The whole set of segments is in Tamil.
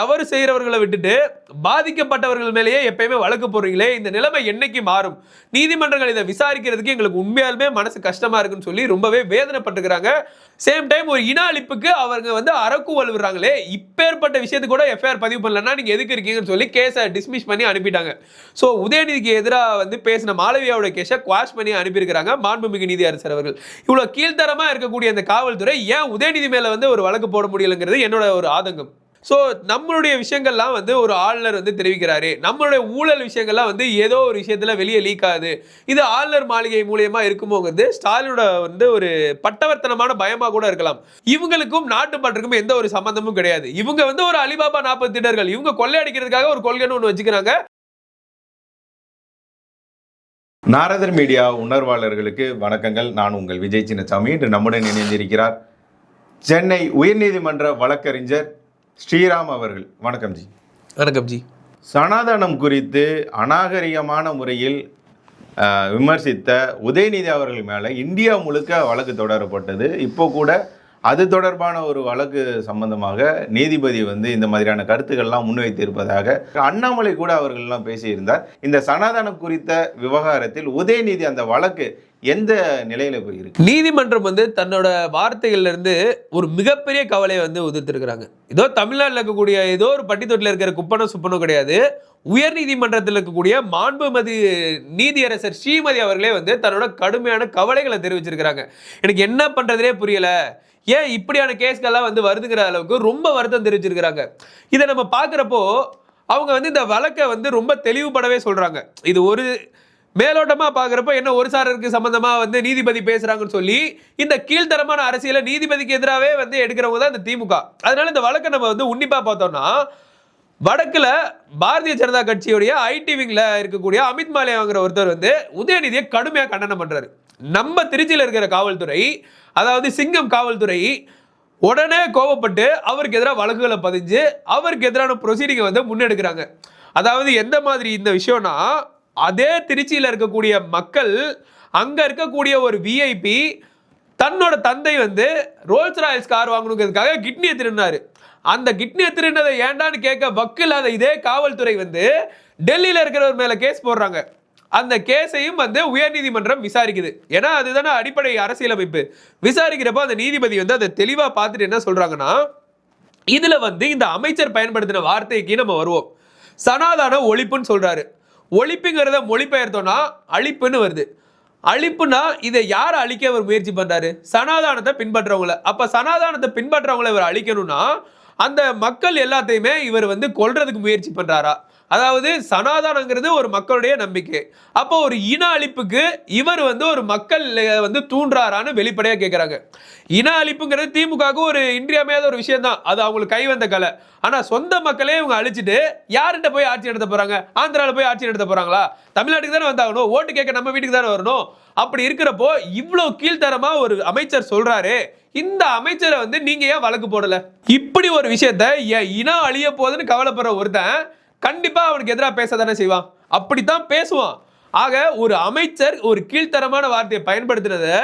தவறு செய்கிறவர்களை விட்டுட்டு பாதிக்கப்பட்டவர்கள் மேலேயே எப்பயுமே வழக்கு போடுறீங்களே இந்த நிலைமை என்னைக்கு மாறும்? நீதிமன்றங்கள் இதை விசாரிக்கிறதுக்கு எங்களுக்கு உண்மையாலுமே மனசு கஷ்டமா இருக்குன்னு சொல்லி ரொம்பவே வேதனைப்பட்டுக்கிறாங்க சேம் டைம் ஒரு இன அழிப்புக்கு அவங்க வந்து அரக்கு வலுவுறாங்களே இப்பேற்பட்ட விஷயத்துக்கு கூட எஃப்ஐஆர் பதிவு பண்ணலன்னா நீங்க எதுக்கு இருக்கீங்கன்னு சொல்லி கேஸை டிஸ்மிஸ் பண்ணி அனுப்பிட்டாங்க. ஸோ உதயநிதிக்கு எதிராக வந்து பேசின மாளவியாவோட கேஸை குவாஷ் பண்ணி அனுப்பியிருக்கிறாங்க மாண்புமிகு நீதியரசர் அவர்கள். இவ்வளோ கீழ்த்தரமாக இருக்கக்கூடிய அந்த காவல்துறை ஏன் உதயநிதி மேலே வந்து ஒரு வழக்கு போட முடியலைங்கிறது என்னோட ஒரு ஆதங்கம். ஸோ நம்மளுடைய விஷயங்கள்லாம் வந்து ஒரு ஆளுநர் வந்து தெரிவிக்கிறாரு. நம்மளுடைய ஊழல் விஷயங்கள்லாம் வந்து ஏதோ ஒரு விஷயத்தில் வெளியே லீக் ஆகுது. இது ஆளுநர் மாளிகை மூலியமாக இருக்குமோங்கிறது ஸ்டாலினோட வந்து ஒரு பட்டவர்த்தனமான பயமாக கூட இருக்கலாம். இவங்களுக்கும் நாட்டு நாட்டுப்பற்றுக்கும் எந்த ஒரு சம்பந்தமும் கிடையாது. இவங்க வந்து ஒரு அலிபாபா நாற்பது திட்டர்கள் இவங்க கொள்ளையடிக்கிறதுக்காக ஒரு கொள்கைன்னு ஒன்று வச்சுக்கிறாங்க. நாரதர் மீடியா உணர்வாளர்களுக்கு வணக்கங்கள். நான் உங்கள் விஜய் சின்னசாமி. இன்று நம்முடன் இணைந்திருக்கிறார் சென்னை உயர்நீதிமன்ற வழக்கறிஞர் ஸ்ரீராம் அவர்கள். வணக்கம் ஜி. வணக்கம் ஜி. சனாதனம் குறித்து அநாகரிகமான முறையில் விமர்சித்த உதயநிதி அவர்கள் மேலே இந்தியா முழுக்க வழக்கு தொடரப்பட்டது. இப்போ கூட அது தொடர்பான ஒரு வழக்கு சம்பந்தமாக நீதிபதி வந்து இந்த மாதிரியான கருத்துக்கள்லாம் முன்வைத்திருப்பதாக அண்ணாமலை கூட அவர்கள்லாம் பேசியிருந்தார். இந்த சனாதனம் குறித்த விவகாரத்தில் உதயநிதி அந்த வழக்கு எந்த நிலையில போயிருக்கு? நீதிமன்றம் வந்து தன்னோட வார்த்தைகள்ல இருந்து ஒரு மிகப்பெரிய கவலையை வந்து உதிர்த்திருக்கிறாங்க. ஏதோ தமிழ்நாட்டில் இருக்கக்கூடிய ஏதோ ஒரு பட்டித்தொட்டில் இருக்கிற குப்பனோ சுப்பனோ கிடையாது. உயர் நீதிமன்றத்தில் இருக்கக்கூடிய மாண்புமதி நீதியரசர் ஸ்ரீமதி அவர்களே வந்து தன்னோட கடுமையான கவலைகளை தெரிவிச்சிருக்கிறாங்க. எனக்கு என்ன பண்றதுனே புரியல. ஏன் இப்படியான கேஸ்கள்லாம் வந்து வருதுங்கிற அளவுக்கு ரொம்ப வருத்தம் தெரிவிச்சிருக்கிறாங்க. இதை நம்ம பார்க்குறப்போ அவங்க வந்து இந்த வழக்கை வந்து ரொம்ப தெளிவுபடவே சொல்கிறாங்க இது ஒரு மேலோட்டமாக பார்க்குறப்போ என்ன ஒரு சாரருக்கு சம்மந்தமாக வந்து நீதிபதி பேசுகிறாங்கன்னு சொல்லி இந்த கீழ்த்தரமான அரசியலை நீதிபதிக்கு எதிராகவே வந்து எடுக்கிறவங்க தான் இந்த திமுக. அதனால இந்த வழக்கை நம்ம வந்து உன்னிப்பாக பார்த்தோம்னா வடக்கில் பாரதிய ஜனதா கட்சியுடைய ஐடி விங்கில் இருக்கக்கூடிய அமித் மாலியாங்கிற ஒருத்தர் வந்து உதயநிதியை கடுமையாக கண்டனம் பண்ணுறாரு நம்ம திருச்சியில் இருக்கிற காவல்துறை அதாவது சிங்கம் காவல்துறை உடனே கோவப்பட்டு அவருக்கு எதிராக வழக்குகளை பதிஞ்சு அவருக்கு எதிரான ப்ரொசீடிங்கை வந்து முன்னெடுக்கிறாங்க. அதாவது எந்த மாதிரி இந்த விஷயம்னா அதே திருச்சியில் இருக்கக்கூடிய மக்கள் அங்கே இருக்கக்கூடிய ஒரு விஐபி தன்னோட தந்தை வந்து ரோல்ஸ் ராயல்ஸ் கார் வாங்கணுங்கிறதுக்காக கிட்னியை திருடினாரு. அந்த கிட்னியை திருடினதை ஏன்டான்னு கேட்க வக்கு இல்லாத இதே காவல்துறை வந்து டெல்லியில் இருக்கிறவர் மேலே கேஸ் போடுறாங்க. அந்த கேஸையும் வந்து உயர்நீதிமன்றம் விசாரிக்குது. ஏன்னா அதுதானே அடிப்படை அரசியலமைப்பு. விசாரிக்கிறப்போ அந்த நீதிபதி வந்து அதை தெளிவாக பார்த்துட்டு என்ன சொல்கிறாங்கன்னா இதில் வந்து இந்த அமைச்சர் பயன்படுத்தின வார்த்தைக்கு நம்ம வருவோம். சனாதான ஒழிப்புன்னு சொல்கிறாரு ஒழிப்புங்கிறத மொழிபெயர்த்தோன்னா அழிப்புன்னு வருது. அழிப்புனா இதை யார் அழிக்க அவர் முயற்சி பண்ணுறாரு சனாதானத்தை பின்பற்றவங்கள. அப்போ சனாதானத்தை பின்பற்றவங்கள இவர் அழிக்கணும்னா அந்த மக்கள் எல்லாத்தையுமே இவர் வந்து கொல்றதுக்கு முயற்சி பண்ணுறாரா அதாவது சனாதானங்கிறது ஒரு மக்களுடைய நம்பிக்கை. அப்போ ஒரு இன அழிப்புக்கு இவர் வந்து ஒரு மக்கள் வந்து தூண்டுறாரான்னு வெளிப்படையா கேட்குறாங்க இன அழிப்புங்கிறது திமுகவுக்கு ஒரு இன்றியமையாத ஒரு விஷயம் தான் அது அவங்களுக்கு கை வந்த கலை. ஆனா சொந்த மக்களே இவங்க அழிச்சிட்டு யார்கிட்ட போய் ஆட்சி நடத்த போறாங்க? ஆந்திராவில் போய் ஆட்சி நடத்த போறாங்களா? தமிழ்நாட்டுக்கு தானே வந்தாகணும். ஓட்டு கேட்க நம்ம வீட்டுக்கு தானே வரணும். அப்படி இருக்கிறப்போ இவ்வளவு கீழ்த்தரமா ஒரு அமைச்சர் சொல்றாரு. இந்த அமைச்சரை வந்து நீங்க ஏன் வழக்கு போடல? இப்படி ஒரு விஷயத்த என் இனம் அழிய போகுதுன்னு கவலைப்படுற ஒருத்தன் கண்டிப்பாக அவனுக்கு எதிராக பேச தானே செய்வான். அப்படித்தான் பேசுவான். ஆக ஒரு அமைச்சர் ஒரு கீழ்த்தரமான வார்த்தையை பயன்படுத்தினதை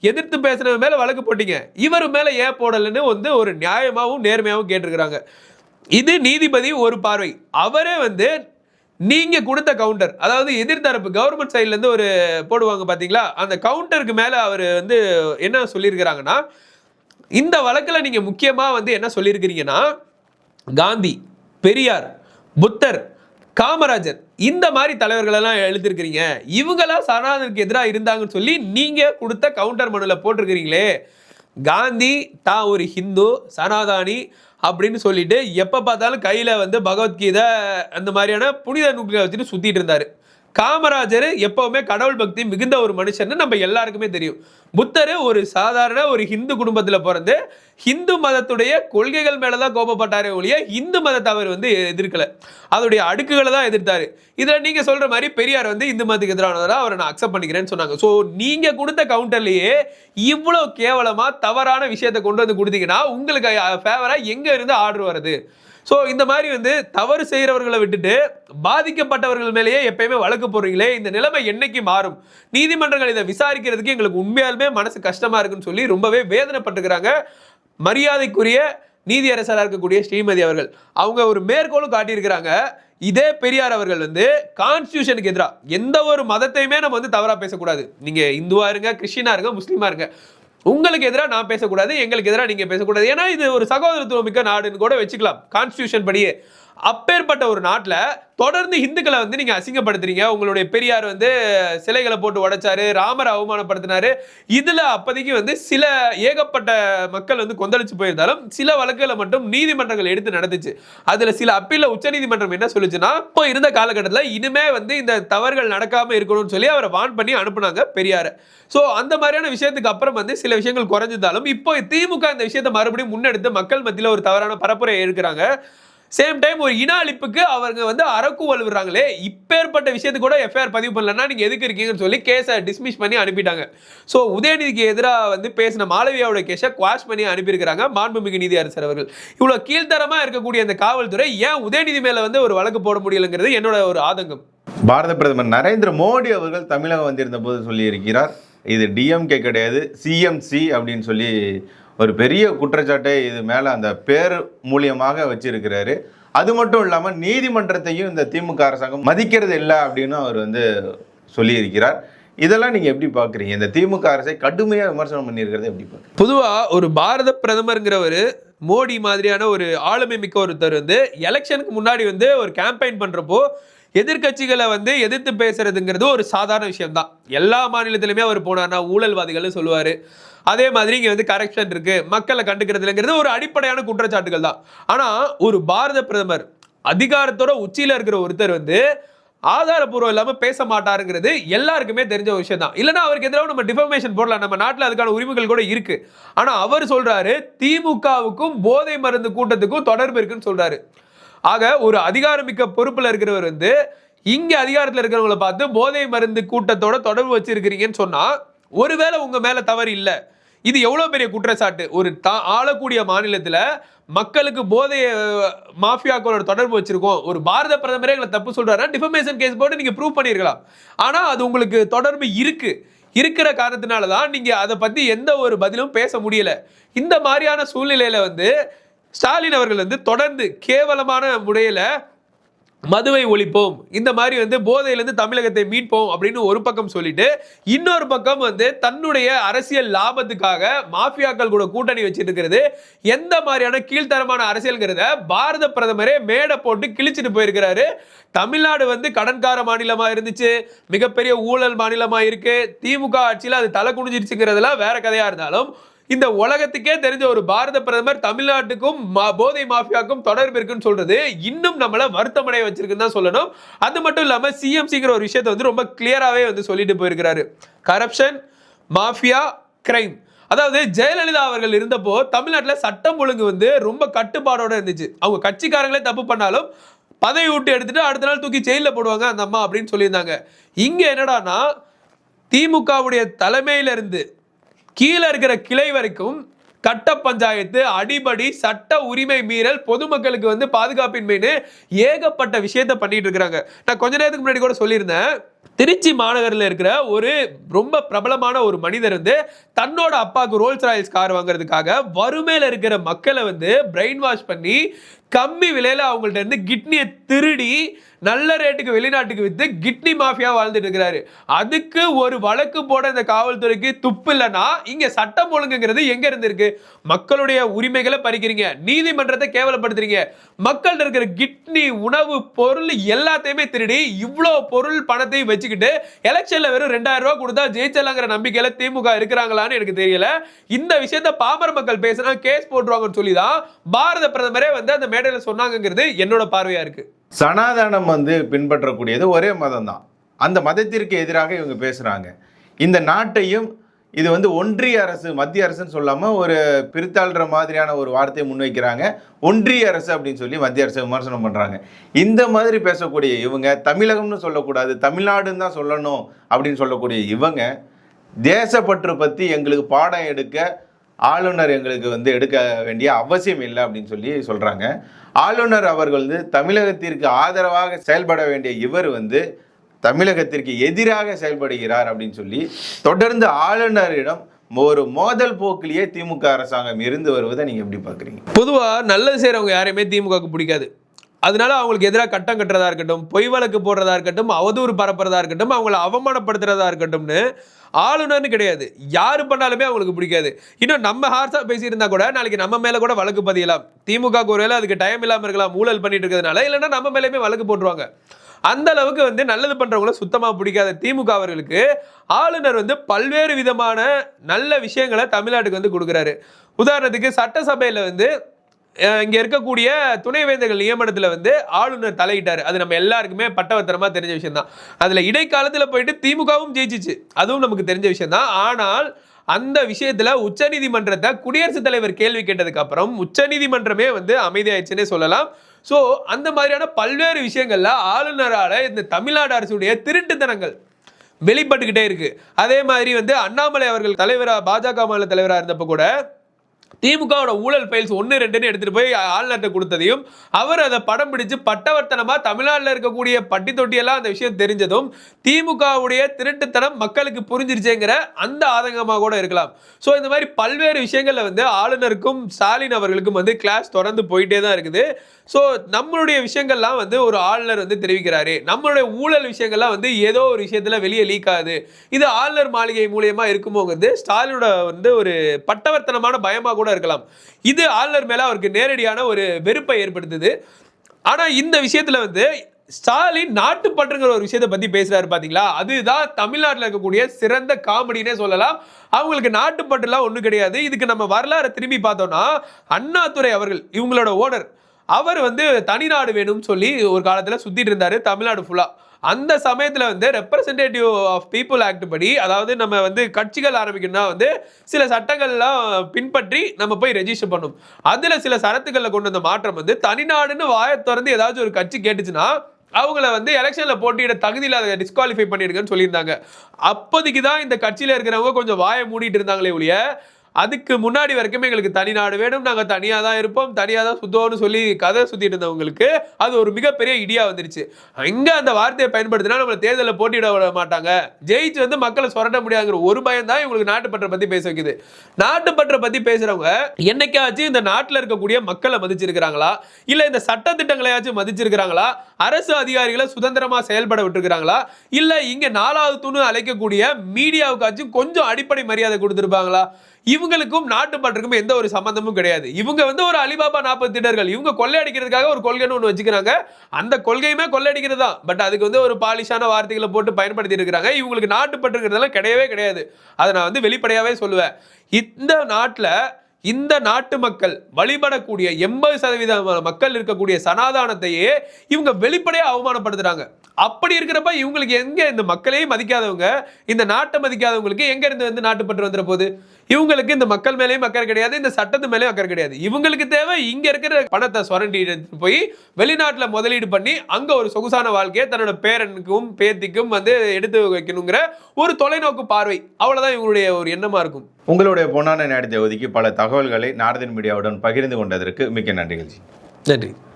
எதிர்த்து பேசுனவன் மேலே வழக்கு போட்டீங்க. இவர் மேலே ஏன் போடலைன்னு வந்து ஒரு நியாயமாகவும் நேர்மையாகவும் கேட்டிருக்கிறாங்க. இது நீதிபதி ஒரு பார்வை. அவரே வந்து நீங்க கொடுத்த கவுண்டர் அதாவது எதிர்த்தரப்பு கவர்மெண்ட் சைட்ல இருந்து ஒரு போடுவாங்க பாத்தீங்களா? அந்த கவுண்டருக்கு மேல அவர் வந்து என்ன சொல்லியிருக்கிறாங்கன்னா இந்த வழக்குல நீங்க முக்கியமா வந்து என்ன சொல்லியிருக்கிறீங்கன்னா காந்தி பெரியார் புத்தர் காமராஜர் இந்த மாதிரி தலைவர்கள் எல்லாம் எழுதிருக்கிறீங்க இவங்கெல்லாம் சரணாதனுக்கு எதிராக இருந்தாங்கன்னு சொல்லி நீங்க கொடுத்த கவுண்டர் மனுல போட்டிருக்கிறீங்களே. காந்தி தான் ஒரு ஹிந்து சனாதானி அப்படின்னு சொல்லிட்டு எப்போ பார்த்தாலும் கையில் வந்து பகவத்கீதை அந்த மாதிரியான புனித நூல்களை வச்சுட்டு சுற்றிட்டு இருந்தார். காமராஜர் எப்பவுமே கடவுள் பக்தி மிகுந்த ஒரு மனுஷன்னு நம்ம எல்லாருக்குமே தெரியும். புத்தர் ஒரு சாதாரண ஒரு ஹிந்து குடும்பத்தில் பிறந்து ஹிந்து மதத்துடைய கொள்கைகள் மேலே தான் கோபப்பட்டாரே ஒழிய இந்து மதத்தை அவர் வந்து எதிர்க்கல. அதோடைய அடுக்குகளை தான் எதிர்த்தாரு. இதில் நீங்கள் சொல்கிற மாதிரி பெரியார் வந்து இந்து மதத்துக்கு எதிரானவரா அவரை நான் அக்செப்ட் பண்ணிக்கிறேன்னு சொன்னாங்க. ஸோ நீங்கள் கொடுத்த கவுண்டர்லேயே இவ்வளோ கேவலமாக தவறான விஷயத்தை கொண்டு வந்து கொடுத்தீங்கன்னா உங்களுக்கு ஃபேவராக எங்கே இருந்து ஆர்டர் வருது? ஸோ இந்த மாதிரி வந்து தவறு செய்கிறவர்களை விட்டுட்டு பாதிக்கப்பட்டவர்கள் மேலேயே எப்பயுமே வழக்கு போடுறீங்களே இந்த நிலைமை என்னைக்கு மாறும்? நீதிமன்றங்கள் இதை விசாரிக்கிறதுக்கு எங்களுக்கு உண்மையாலுமே மனசு கஷ்டமாக இருக்குன்னு சொல்லி ரொம்பவே வேதனைப்பட்டுக்கிறாங்க மரியாதைக்குரிய நீதியரசராக இருக்கக்கூடிய ஸ்ரீமதி அவர்கள். அவங்க ஒரு மேற்கோளும் காட்டியிருக்கிறாங்க. இதே பெரியார் அவர்கள் வந்து கான்ஸ்டியூஷனுக்கு எதிராக எந்த ஒரு மதத்தையுமே நம்ம வந்து தவறாக பேசக்கூடாது. நீங்கள் இந்துவாக இருங்க கிறிஸ்டினாக இருங்க முஸ்லீமாக இருங்க. உங்களுக்கு எதிராக நான் பேசக்கூடாது எங்களுக்கு எதிராக நீங்க பேசக்கூடாது. ஏன்னா இது ஒரு சகோதரத்துவம் மிக்க நாடுன்னு கூட வச்சுக்கலாம். கான்ஸ்டியூஷன் படியே. அப்பேற்பட்ட ஒரு நாட்டில் தொடர்ந்து இந்துக்களை வந்து நீங்கள் அசிங்கப்படுத்துறீங்க. உங்களுடைய பெரியார் வந்து சிலைகளை போட்டு உடைச்சாரு ராமரை அவமானப்படுத்தினாரு. இதில் அப்போதைக்கு வந்து சில ஏகப்பட்ட மக்கள் வந்து கொந்தளிச்சு போயிருந்தாலும் சில வழக்குகளை மட்டும் நீதிமன்றங்கள் எடுத்து நடந்துச்சு அதில் சில அப்பீல உச்சநீதிமன்றம் என்ன சொல்லுச்சுன்னா இப்போ இருந்த காலகட்டத்தில் இனிமே வந்து இந்த தவறுகள் நடக்காமல் இருக்கணும்னு சொல்லி அவரை வான் பண்ணி அனுப்புனாங்க பெரியாரை. ஸோ அந்த மாதிரியான விஷயத்துக்கு அப்புறம் வந்து சில விஷயங்கள் குறைஞ்சிருந்தாலும் இப்போ திமுக இந்த விஷயத்தை மறுபடியும் முன்னெடுத்து மக்கள் மத்தியில் ஒரு தவறான பரப்புரை இருக்கிறாங்க சேம் டைம் ஒரு இன அழிப்புக்கு அவங்க வந்து அரக்கு வலுவுறாங்களே இப்பேற்பட்ட விஷயத்து கூட எஃப்ஐஆர் பதிவு பண்ணலன்னா நீங்கள் எதுக்கு இருக்கீங்கன்னு சொல்லி கேஸை டிஸ்மிஸ் பண்ணி அனுப்பிட்டாங்க. ஸோ உதயநிதிக்கு எதிராக வந்து பேசின மாளவியாவோட கேஸை குவாஷ் பண்ணி அனுப்பியிருக்கிறாங்க மாண்புமிகு நீதியரசர் அவர்கள். இவ்வளோ கீழ்த்தரமாக இருக்கக்கூடிய அந்த காவல்துறை ஏன் உதயநிதி மேலே வந்து ஒரு வழக்கு போட முடியலைங்கிறது என்னோட ஒரு ஆதங்கம். பாரத பிரதமர் நரேந்திர மோடி அவர்கள் தமிழகம் வந்திருந்த போது சொல்லியிருக்கிறார் இது டிஎம்கே கிடையாது சிஎம்சி அப்படின்னு சொல்லி ஒரு பெரிய குற்றச்சாட்டை இது மேலே அந்த பேர் மூலியமாக வச்சிருக்கிறாரு. அது மட்டும் இல்லாமல் நீதிமன்றத்தையும் இந்த திமுக அரசாங்கம் மதிக்கிறது இல்லை அப்படின்னு அவர் வந்து சொல்லியிருக்கிறார். இதெல்லாம் நீங்கள் எப்படி பார்க்குறீங்க இந்த திமுக அரசை கடுமையாக விமர்சனம் பண்ணியிருக்கிறத எப்படி பார்க்குறீங்க பொதுவா ஒரு பாரத பிரதமருங்கிறவர் மோடி மாதிரியான ஒரு ஆளுமை மிக்க ஒருத்தர் வந்து எலெக்ஷனுக்கு முன்னாடி வந்து ஒரு கேம்பெயின் பண்றப்போ எதிர்க்கட்சிகளை வந்து எதிர்த்து பேசுறதுங்கிறது ஒரு சாதாரண விஷயம் தான் எல்லா மாநிலத்திலுமே அவர் போனார்னா ஊழல்வாதிகள் சொல்லுவார். அதே மாதிரி இங்கே வந்து கரெக்ஷன் இருக்கு. மக்களை கண்டுக்கிறதுலங்கிறது ஒரு அடிப்படையான குற்றச்சாட்டுகள் தான். ஆனால் ஒரு பாரத பிரதமர் அதிகாரத்தோட உச்சியில் இருக்கிற ஒருத்தர் வந்து ஆதாரப்பூர்வம் இல்லாமல் பேச மாட்டாருங்கிறது எல்லாருக்குமே தெரிஞ்ச ஒரு விஷயம் தான் இல்லைனா அவருக்கு எதிராக நம்ம டிஃபர்மேஷன் போடலாம். நம்ம நாட்டில் அதுக்கான உரிமைகள் கூட இருக்கு. ஆனால் அவர் சொல்றாரு திமுகவுக்கும் போதை மருந்து கூட்டத்துக்கும் தொடர்பு இருக்குன்னு சொல்றாரு. ஆக ஒரு அதிகாரமிக்க பொறுப்பில் இருக்கிறவர் வந்து இங்கே அதிகாரத்தில் இருக்கிறவங்கள பார்த்து போதை மருந்து கூட்டத்தோட தொடர்பு வச்சிருக்கிறீங்கன்னு சொன்னால் ஒருவேளை உங்கள் மேலே தவறு இல்லை. இது எவ்வளோ பெரிய குற்றச்சாட்டு? ஒரு தா- ஆளக்கூடிய மாநிலத்தில் மக்களுக்கு போதைய மாஃபியாக்களோட தொடர்பு வச்சிருக்கோம். ஒரு பாரத பிரதமரே எங்களை தப்பு சொல்கிறாரா டிஃபர்மேஷன் கேஸ் போட்டு நீங்கள் ப்ரூவ் பண்ணியிருக்கலாம் ஆனால் அது உங்களுக்கு தொடர்பு இருக்குது இருக்கிற காரணத்தினால தான் நீங்கள் அதை பற்றி எந்த ஒரு பதிலும் பேச முடியல. இந்த மாதிரியான சூழ்நிலையில் வந்து ஸ்டாலின் அவர்கள் வந்து தொடர்ந்து கேவலமான முறையில் மதுவை ஒழிப்போம். இந்த மாதிரி வந்து போதையிலேருந்து தமிழகத்தை மீட்போம் அப்படின்னு ஒரு பக்கம் சொல்லிட்டு இன்னொரு பக்கம் வந்து தன்னுடைய அரசியல் லாபத்துக்காக மாஃபியாக்கள் கூட கூட்டணி வச்சிட்டு இருக்கிறது. எந்த மாதிரியான கீழ்த்தரமான அரசியல்ங்கிறத பாரத பிரதமரே மேடை போட்டு கிழிச்சிட்டு போயிருக்கிறாரு. தமிழ்நாடு வந்து கடன்கார மாநிலமாக இருந்துச்சு மிகப்பெரிய ஊழல் மாநிலமாக இருக்கு திமுக ஆட்சியில் அது தலை குனிஞ்சிருச்சுங்கிறதுலாம் வேற கதையாக இருந்தாலும் இந்த உலகத்துக்கே தெரிஞ்ச ஒரு பாரத பிரதமர் தமிழ்நாட்டுக்கும் மா- போதை மாஃபியாக்கும் தொடர்பு இருக்குன்னு சொல்றது இன்னும் நம்மள வருத்தமடைய வச்சிருக்குன்னு தான் சொல்லணும். அது மட்டும் இல்லாம சிஎம்சிங்கிற ஒரு விஷயத்தை வந்து ரொம்ப கிளியராகவே வந்து சொல்லிட்டு போயிருக்கிறாரு. கரப்ஷன் மாஃபியா கிரைம் அதாவது ஜெயலலிதா அவர்கள் இருந்தப்போ தமிழ்நாட்டில் சட்டம் ஒழுங்கு வந்து ரொம்ப கட்டுப்பாடோட இருந்துச்சு. அவங்க கட்சிக்காரங்களே தப்பு பண்ணாலும் பதவி விட்டு எடுத்துட்டு அடுத்த நாள் தூக்கி ஜெயிலில் போடுவாங்க அந்த அம்மா அப்படின்னு சொல்லியிருந்தாங்க. இங்கே என்னடான்னா திமுகவுடைய தலைமையிலிருந்து கீழே இருக்கிற கிளை வரைக்கும் கட்ட பஞ்சாயத்து அடிபடி சட்ட உரிமை மீறல் பொதுமக்களுக்கு வந்து பாதுகாப்பின்மைன்னு ஏகப்பட்ட விஷயத்த பண்ணிட்டு இருக்கிறாங்க. நான் கொஞ்ச நேரத்துக்கு முன்னாடி கூட சொல்லியிருந்தேன். திருச்சி மாநகரில் இருக்கிற ஒரு ரொம்ப பிரபலமான ஒரு மனிதர் வந்து தன்னோட அப்பாவுக்கு ரோல்ஸ் ராயல்ஸ் கார் வாங்குறதுக்காக வறுமையில் இருக்கிற மக்களை வந்து பிரெயின் வாஷ் பண்ணி கம்மி விலையில அவங்கள்ட்ட இருந்து கிட்னியை திருடி நல்ல ரேட்டுக்கு வெளிநாட்டுக்கு வித்து கிட்னி மாஃபியா வாழ்ந்துட்டு இருக்கிறாரு. அதுக்கு ஒரு வழக்கு போட இந்த காவல்துறைக்கு துப்பு இல்லைன்னா இங்க சட்டம் ஒழுங்குங்கிறது எங்க இருந்திருக்கு மக்களுடைய உரிமைகளை பறிக்கிறீங்க. நீதிமன்றத்தை கேவலப்படுத்துறீங்க. மக்கள்கிட்ட இருக்கிற கிட்னி உணவு பொருள் எல்லாத்தையுமே திருடி இவ்வளோ பொருள் பணத்தையும் வச்சுக்கிட்டு எலெக்ஷன்ல வெறும் ரெண்டாயிரம் ரூபாய் கொடுத்தா ஜெயிச்சலாங்கிற நம்பிக்கையில திமுக இருக்கிறாங்களான்னு எனக்கு தெரியல. இந்த விஷயத்த பாமர மக்கள் பேசினா கேஸ் போட்டுருவாங்கன்னு சொல்லி தான் பாரத பிரதமரே வந்து அந்த மேடையில் சொன்னாங்கங்கிறது என்னோட பார்வையா இருக்கு. சனாதனம் வந்து பின்பற்றக்கூடியது ஒரே மதம் தான் அந்த மதத்திற்கு எதிராக இவங்க பேசுகிறாங்க இந்த நாட்டையும் இது வந்து ஒன்றிய அரசு மத்திய அரசுன்னு சொல்லாமல் ஒரு பிரித்தாள்ற மாதிரியான ஒரு வார்த்தையை முன்வைக்கிறாங்க. ஒன்றிய அரசு அப்படின்னு சொல்லி மத்திய அரசு விமர்சனம் பண்ணுறாங்க இந்த மாதிரி பேசக்கூடிய இவங்க தமிழகம்னு சொல்லக்கூடாது தமிழ்நாடுன்னு தான் சொல்லணும் அப்படின்னு சொல்லக்கூடிய இவங்க தேசப்பற்று பற்றி எங்களுக்கு பாடம் எடுக்க ஆளுநர் எங்களுக்கு வந்து எடுக்க வேண்டிய அவசியம் இல்லை அப்படின்னு சொல்லி சொல்கிறாங்க ஆளுநர் அவர்கள் வந்து தமிழகத்திற்கு ஆதரவாக செயல்பட வேண்டிய இவர் வந்து தமிழகத்திற்கு எதிராக செயல்படுகிறார் அப்படின்னு சொல்லி தொடர்ந்து ஆளுநரிடம் ஒரு மோதல் போக்கிலேயே திமுக அரசாங்கம் இருந்து வருவதை நீங்கள் எப்படி பார்க்குறீங்க பொதுவாக நல்லது செய்கிறவங்க யாரையுமே திமுகவுக்கு பிடிக்காது. அதனால அவங்களுக்கு எதிராக கட்டம் கட்டுறதா இருக்கட்டும் பொய் வழக்கு போடுறதா இருக்கட்டும் அவதூறு பரப்புறதா இருக்கட்டும் அவங்கள அவமானப்படுத்துறதா இருக்கட்டும்னு ஆளுநர்னு கிடையாது. யார் பண்ணாலுமே அவங்களுக்கு பிடிக்காது. இன்னும் நம்ம ஹார்ஸாக பேசியிருந்தா கூட நாளைக்கு நம்ம மேலே கூட வழக்கு பதியலாம். திமுக ஒருவேளை அதுக்கு டைம் இல்லாமல் இருக்கலாம் ஊழல் பண்ணிட்டு இருக்கிறதுனால இல்லைன்னா நம்ம மேலேயுமே வழக்கு போட்டுருவாங்க. அந்த அளவுக்கு வந்து நல்லது பண்ணுறவங்கள சுத்தமாக பிடிக்காத. திமுக அவர்களுக்கு ஆளுநர் வந்து பல்வேறு விதமான நல்ல விஷயங்களை தமிழ்நாட்டுக்கு வந்து கொடுக்குறாரு. உதாரணத்துக்கு சட்டசபையில் வந்து இங்க இருக்கக்கூடிய துணைவேந்தர்கள் நியமனத்துல வந்து ஆளுநர் தலையிட்டாரு. அது நம்ம எல்லாருக்குமே பட்டவர்த்தனமா தெரிஞ்ச விஷயம் தான் அதுல இடைக்காலத்துல போயிட்டு திமுகவும் ஜெயிச்சிச்சு. அதுவும் நமக்கு தெரிஞ்ச விஷயம் தான் ஆனால் அந்த விஷயத்துல உச்சநீதிமன்றத்தை குடியரசுத் தலைவர் கேள்வி கேட்டதுக்கு அப்புறம் உச்சநீதிமன்றமே வந்து அமைதியாயிடுச்சுன்னே சொல்லலாம். ஸோ அந்த மாதிரியான பல்வேறு விஷயங்கள்ல ஆளுநரால இந்த தமிழ்நாடு அரசுடைய திருட்டுத்தனங்கள் வெளிப்பட்டுக்கிட்டே இருக்கு. அதே மாதிரி வந்து அண்ணாமலை அவர்கள் தலைவரா பாஜக மாநில தலைவரா இருந்தப்ப கூட திமுகவோட ஊழல் ஃபைல்ஸ் ஒன்று ரெண்டுன்னு எடுத்துகிட்டு போய் ஆளுநர்கிட்ட கொடுத்ததையும் அவர் அதை படம் பிடிச்சு பட்டவர்த்தனமாக தமிழ்நாட்டில் இருக்கக்கூடிய பட்டி தொட்டியெல்லாம் அந்த விஷயம் தெரிஞ்சதும் திமுகவுடைய திருட்டுத்தனம் மக்களுக்கு புரிஞ்சிருச்சேங்கிற அந்த ஆதங்கமாக கூட இருக்கலாம். ஸோ இந்த மாதிரி பல்வேறு விஷயங்களில் வந்து ஆளுநருக்கும் ஸ்டாலின் அவர்களுக்கும் வந்து கிளாஸ் தொடர்ந்து போயிட்டே தான் இருக்குது. ஸோ நம்மளுடைய விஷயங்கள்லாம் வந்து ஒரு ஆளுநர் வந்து தெரிவிக்கிறாரு. நம்மளுடைய ஊழல் விஷயங்கள்லாம் வந்து ஏதோ ஒரு விஷயத்தில் வெளியே லீக் ஆகுது. இது ஆளுநர் மாளிகை மூலியமாக இருக்குமோங்கிறது ஸ்டாலினோட வந்து ஒரு பட்டவர்த்தனமான பயமாக கூட இருக்கலாம். இது ஆளுநர் மேலே அவருக்கு நேரடியான ஒரு வெறுப்பை ஏற்படுத்துது. ஆனால் இந்த விஷயத்தில் வந்து ஸ்டாலின் நாட்டுப்பற்றுங்கிற ஒரு விஷயத்தை பற்றி பேசுகிறாரு பார்த்தீங்களா அதுதான் தமிழ்நாட்டில் இருக்கக்கூடிய சிறந்த காமெடினே சொல்லலாம். அவங்களுக்கு நாட்டுப்பற்றுலாம் ஒன்றும் கிடையாது. இதுக்கு நம்ம வரலாறை திரும்பி பார்த்தோம்னா அண்ணாதுரை அவர்கள் இவங்களோட ஓனர் அவர் வந்து தனிநாடு வேணும்னு சொல்லி ஒரு காலத்தில் சுத்திட்டு இருந்தாரு தமிழ்நாடு ஃபுல்லாக அந்த சமயத்தில் வந்து ரெப்ரசன்டேட்டிவ் ஆஃப் பீப்புள் ஆக்ட் படி அதாவது நம்ம வந்து கட்சிகள் ஆரம்பிக்கணும்னா வந்து சில சட்டங்கள்லாம் பின்பற்றி நம்ம போய் ரெஜிஸ்டர் பண்ணும் அதில் சில சரத்துக்களில் கொண்டு வந்த மாற்றம் வந்து தனிநாடுன்னு வாயை திறந்து ஏதாச்சும் ஒரு கட்சி கேட்டுச்சுன்னா அவங்கள வந்து எலெக்ஷனில் போட்டியிட தகுதியில் அதை டிஸ்குவாலிஃபை பண்ணிடுங்கன்னு சொல்லியிருந்தாங்க. அப்போதைக்கு தான் இந்த கட்சியில் இருக்கிறவங்க கொஞ்சம் வாயை மூடிட்டு இருந்தாங்களே ஒழிய அதுக்கு முன்னாடி வரைக்கும் எங்களுக்கு தனி நாடு வேணும். நாங்கள் தனியாக தான் இருப்போம். தனியாக தான் சுத்தோம்னு சொல்லி கதை சுற்றிட்டு இருந்தவங்களுக்கு அது ஒரு மிகப்பெரிய இடியா வந்துருச்சு. அங்கே அந்த வார்த்தையை பயன்படுத்தினா நம்மளை தேர்தலில் போட்டியிட விட மாட்டாங்க. ஜெயிச்சு வந்து மக்களை சுரண்ட முடியாதுங்கிற ஒரு பயம் தான் இவங்களுக்கு நாட்டுப்பற்றை பற்றி பேச வைக்குது. நாட்டுப்பற்றை பத்தி பேசுறவங்க என்னைக்காச்சும் இந்த நாட்டில் இருக்கக்கூடிய மக்களை மதிச்சிருக்கிறாங்களா? இல்லை இந்த சட்ட திட்டங்களையாச்சும் மதிச்சிருக்கிறாங்களா? அரசு அதிகாரிகளை சுதந்திரமாக செயல்பட விட்டுருக்கிறாங்களா? இல்லை இங்கே நாலாவது தூணு அழைக்கக்கூடிய மீடியாவுக்காச்சும் கொஞ்சம் அடிப்படை மரியாதை கொடுத்துருப்பாங்களா? இவங்களுக்கும் நாட்டுப்பற்றுக்கும் எந்த ஒரு சம்பந்தமும் கிடையாது. இவங்க வந்து ஒரு அலிபாபா நாற்பது திடர்கள். இவங்க கொள்ளையடிக்கிறதுக்காக ஒரு கொள்கைன்னு ஒன்று வச்சுக்கிறாங்க. அந்த கொள்கையுமே கொள்ளையடிக்கிறது தான் பட் அதுக்கு வந்து ஒரு பாலிஷான வார்த்தைகளை போட்டு பயன்படுத்தி இருக்கிறாங்க. இவங்களுக்கு நாட்டுப்பற்றுங்கிறதெல்லாம் கிடையவே கிடையாது. அதை நான் வந்து வெளிப்படையாகவே சொல்லுவேன். இந்த நாட்டில் இந்த நாட்டு மக்கள் வழிபடக்கூடிய எண்பது சதவீத மக்கள் இருக்கக்கூடிய சனாதானத்தையே இவங்க வெளிப்படையாக அவமானப்படுத்துறாங்க. அப்படி இருக்கிறப்ப இவங்களுக்கு எங்க இந்த மக்களையும் மதிக்காதவங்க இந்த நாட்டை மதிக்காதவங்களுக்கு எங்க இருந்து வந்து நாட்டுப்பற்று வந்துட போகுது? இவங்களுக்கு இந்த மக்கள் மேலேயும் அக்கறை கிடையாது இந்த சட்டத்து மேலேயும் அக்கறை கிடையாது. இவங்களுக்கு தேவை இங்க இருக்கிற பணத்தை சுரண்டி போய் வெளிநாட்டுல முதலீடு பண்ணி அங்க ஒரு சொகுசான வாழ்க்கையை தன்னோட பேரனுக்கும் பேத்திக்கும் வந்து எடுத்து வைக்கணுங்கிற ஒரு தொலைநோக்கு பார்வை. அவ்வளவுதான் இவங்களுடைய ஒரு எண்ணமா இருக்கும். உங்களுடைய பொன்னான நேரத்தை ஒதுக்கி பல தகவல்களை நார்தன் மீடியாவுடன் பகிர்ந்து கொண்டதற்கு மிக்க நன்றிகள் நன்றி.